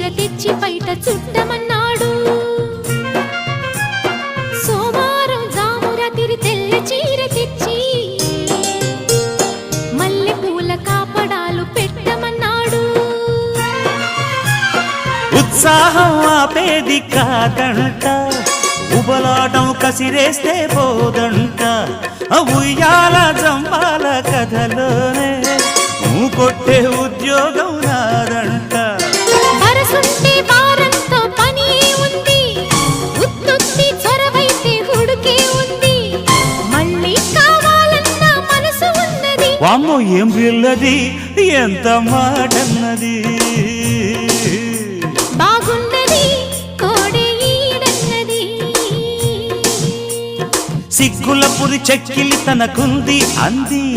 చీర తెచ్చి బయట చుట్టమన్నాడు. సోమారం జామురా తిరి తెల్ల చీర తెచ్చి మల్లె పూల కాపడాలు పెట్టమన్నాడు. ఉత్సాహం ఆపేది కాదంట ఉబలాటం కసిరేస్తే పోదంట. ఉయ్యాల జంబాల కథలోనే కొట్టే ఉద్యోగ వామ్మో ఏం పిల్లది ఎంత మాటన్నది? సిగ్గుల పురి చెక్కిలి తనకుంది అంది.